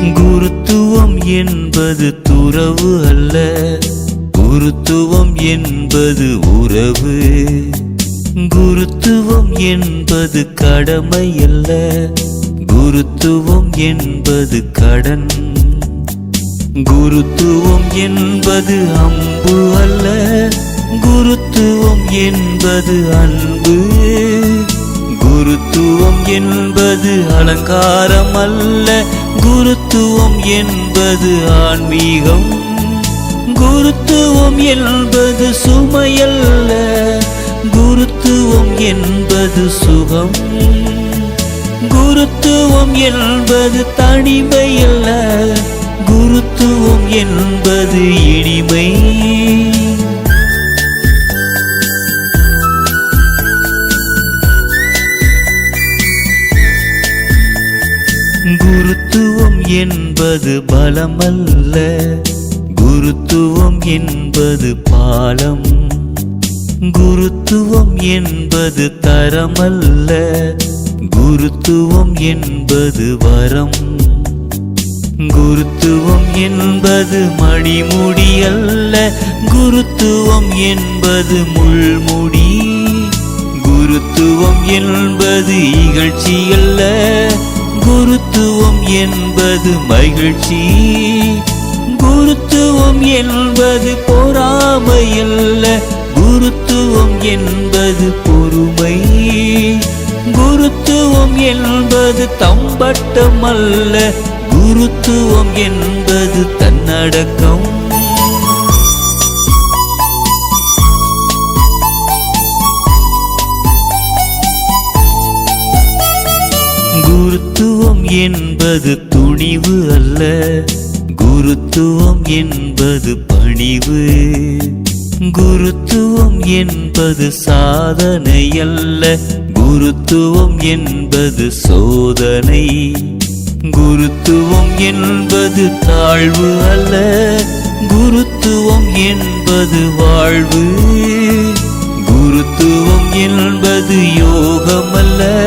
குருத்துவம் என்பது துறவு அல்ல. குருத்துவம் என்பது உறவு. குருத்துவம் என்பது கடமை அல்ல. குருத்துவம் என்பது கடன். குருத்துவம் என்பது அம்பு அல்ல. குருத்துவம் என்பது அன்பு. குருத்துவம் என்பது அலங்காரம் அல்ல குருத்துவம் என்பது ஆன்மீகம். குருத்துவம் என்பது சுமையல்ல. குருத்துவம் என்பது சுகம். குருத்துவம் என்பது தனிமையல்ல. குருத்துவம் என்பது இனிமை. குருத்துவம் என்பது பலமல்ல. குருத்துவம் என்பது பாலம். குருத்துவம் என்பது தரமல்ல. குருத்துவம் என்பது வரம். குருத்துவம் என்பது மணிமுடி அல்ல குருத்துவம் என்பது முள்முடி. குருத்துவம் என்பது இகழ்ச்சி அல்ல குருத்துவம் என்பது மகிழ்ச்சி. குருத்துவம் என்பது பொறாமையல்ல. குருத்துவம் என்பது பொறுமை. குருத்துவம் என்பது தம்பட்டம் அல்ல குருத்துவம் என்பது தன்னடக்கம். என்பது துணிவு அல்ல. குருத்துவம் என்பது பணிவு. குருத்துவம் என்பது சாதனை அல்ல. குருத்துவம் என்பது சோதனை. குருத்துவம் என்பது தாழ்வு அல்ல. குருத்துவம் என்பது வாழ்வு. குருத்துவம் என்பது யோகம் அல்ல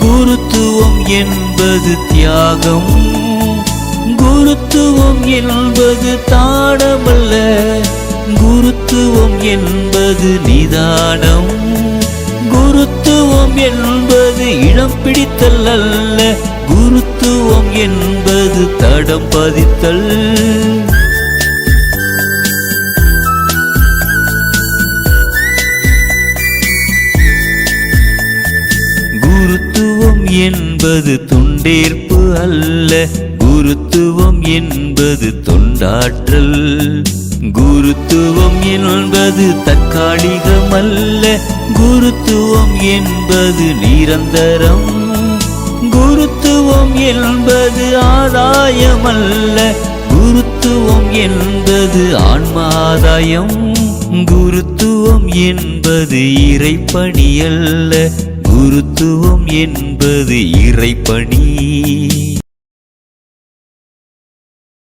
குருத்துவம் என்பது தியாகம். குருத்துவம் என்பது தாடமல்ல குருத்துவம் என்பது நிதானம். குருத்துவம் என்பது இடம் பிடித்தல் அல்ல. குருத்துவம் என்பது தடம் பதித்தல். குருத்துவம் என்பது துண்டேற்பு அல்ல. குருத்துவம் என்பது தொண்டாற்றல். குருத்துவம் என்பது தற்காலிகம் அல்ல குருத்துவம் என்பது நிரந்தரம். குருத்துவம் என்பது ஆதாயம் அல்ல குருத்துவம் என்பது ஆன்மாதாயம். குருத்துவம் என்பது இறைப்பணி அல்ல குருத்துவம் என்பது இறைப்பணி.